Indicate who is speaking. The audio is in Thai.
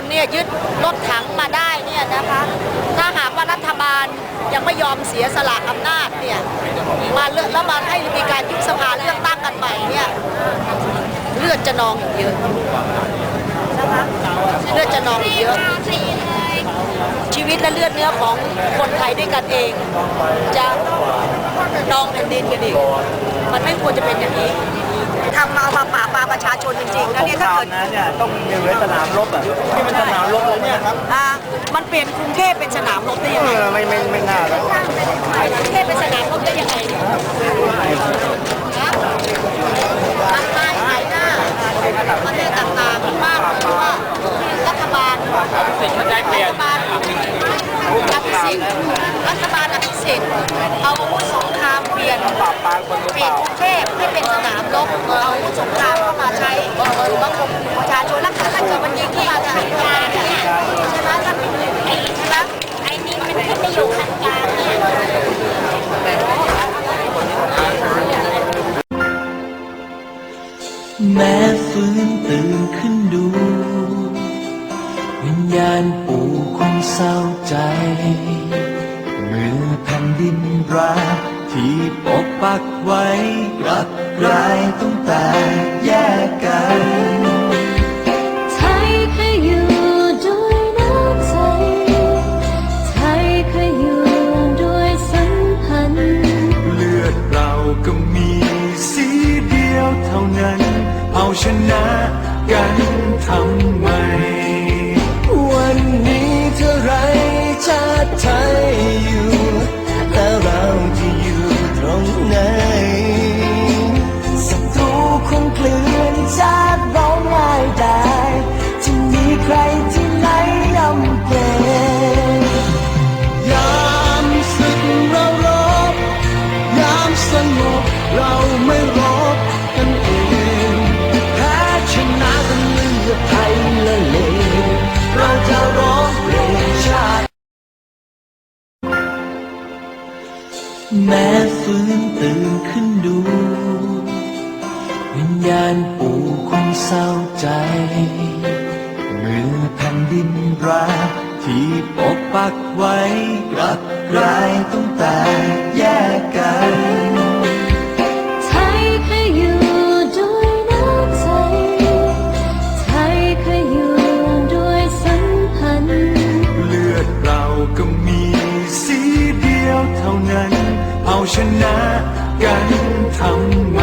Speaker 1: นเนี่ยยึดรถถังมาได้เนี่ยนะคะ ถ้าหากว่ารัฐบาลยังไม่ยอมเสียสละอำนาจเนี่ยมาเลือกแล้วมาให้มีการยุบสภาเลือกตั้งกันใหม่เนี่ยเลือดจะนองอีกเยอะนะคะเลือดจะนองอีกเยอะ ชีวิตและเลือดเนื้อของคนไทยด้วยกันเอง จะนองแผ่นดินกันอีกมันไม่ควรจะเป็นอย่างนี้ทำมา นจริงๆแล้วเนี่ยถ้าเกิด
Speaker 2: นะเนี่ยต้องมีเวสนามรบอะนี่มันสนามรบแล้วเนี่ยครับ
Speaker 1: อ่ามันเปลี่ยนกรุงเทพเป็นสนามรบได้
Speaker 2: เอ
Speaker 1: ยังไง
Speaker 2: อไม่ไม่ไม่น่าแล้ว
Speaker 1: กรุงเทพเป็นสนามรบได้ยังไงเนี่ยฮะมันตายหายหน้าประเทศต่างๆมากเลยว่ารัฐบาลรัฐบาลอภิสิทธิ์รัฐบาลอภิสิทธิ์เอาอาวุธสง ครามเปลี่ยน
Speaker 2: ปราบปรามคนหรือ
Speaker 1: เป
Speaker 2: เป
Speaker 1: ลี่ยน
Speaker 2: ล่าก
Speaker 1: รุงเทพให้เป็นสนามรบเอาอาวุธสงครามเข้ามาใช้บางคนประชาชนแล้วถ้าเกิดมันยิงขึ้นมาจะทำยังไงใช่ไหมท่านใช่ไหมไอ้นี่มันขึ้นไปอยู่ทางกลางเนี่ย
Speaker 3: แม้ฟื้นตื่นขึ้นดู วิญญาณปู่คงเศร้าใจ เมื่อแผ่นดินรัก ที่ปกปักไว้กลับกลายต้องแตกแยกกัน
Speaker 4: ไทยเคยอยู่ด้วยน้ำใจไทยเคยอยู่ด้วยสัมพันธ์
Speaker 3: เลือดเราก็มีสีเดียวเท่านั้น เอาชนะกันทำ แม้ฟื้นตื่นขึ้นดู วิญญาณปู่คงเศร้าใจ เมื่อแผ่นดินรักที่ปกปักไว้กลับกลายต้องแตกแยกกัน ชนะกันทำไม